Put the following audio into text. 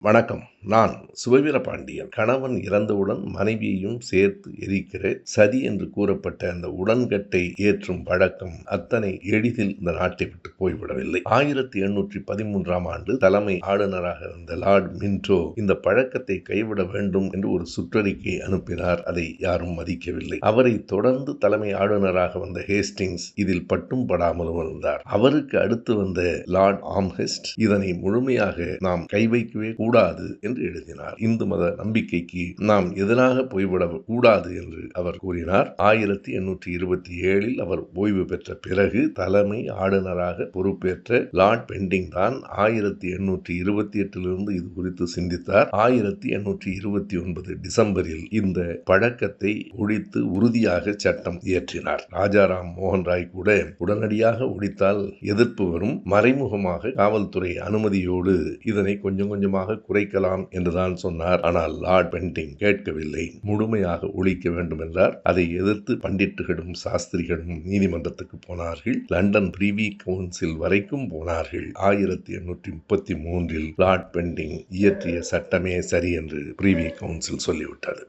வணக்கம். நான் சுபவீர பாண்டியன் கணவன் இறந்தவுடன் மனைவியையும் சேர்த்து எரிக்கிறேன். சதி என்று கூறப்பட்ட அந்த உடன்கட்டை ஏற்றும் வழக்கம் அத்தனை எளிதில் இந்த நாட்டை விட்டு போய்விடவில்லை. ஆயிரத்தி எண்ணூற்றி பதிமூன்றாம் ஆண்டு தலைமை ஆளுநராக இருந்த லார்ட் மின்டோ இந்த பழக்கத்தை கைவிட வேண்டும் என்று ஒரு சுற்றறிக்கை அனுப்பினார். அதை யாரும் மதிக்கவில்லை. அவரை தொடர்ந்து தலைமை ஆளுநராக வந்த ஹேஸ்டிங்ஸ் இதில் பட்டும் படாமலும் இருந்தார். அவருக்கு அடுத்து வந்த லார்ட் ஆம்ஹெஸ்ட் இதனை முழுமையாக நாம் கை வைக்கவே கூடாது என்று எழுதினார். இந்து மத நம்பிக்கைக்கு நாம் எதிராக போய்விட கூடாது என்று அவர் கூறினார். ஆயிரத்தி எண்ணூற்றி இருபத்தி ஏழில் அவர் ஓய்வு பெற்ற பிறகு தலைமை ஆளுநராக பொறுப்பேற்ற லார்ட் பெண்டிங் தான் ஆயிரத்தி எண்ணூற்றி இருபத்தி எட்டிலிருந்து இது குறித்து சிந்தித்தார். ஆயிரத்தி எண்ணூற்றி இருபத்தி ஒன்பது டிசம்பரில் இந்த பழக்கத்தை ஒழித்து உறுதியாக சட்டம் இயற்றினார். ராஜாராம் மோகன் ராய் கூட உடனடியாக ஒழித்தால் எதிர்ப்பு வரும். மறைமுகமாக காவல்துறை அனுமதியோடு இதனை கொஞ்சம் கொஞ்சமாக குறைக்கலாம் என்றுதான் சொன்னார். ஆனால் லார்ட் பென்டிங் கேட்கவில்லை. முழுமையாக ஒழிக்க வேண்டும் என்றார். அதை எதிர்த்து பண்டிட்டுகளும் சாஸ்திரிகளும் நீதிமன்றத்துக்கு போனார்கள். லண்டன் பிரிவி கவுன்சில் வரைக்கும் போனார்கள். ஆயிரத்தி எண்ணூற்றி முப்பத்தி மூன்றில் லார்ட் பென்டிங் இயற்றிய சட்டமே சரி என்று பிரிவி கவுன்சில் சொல்லிவிட்டது.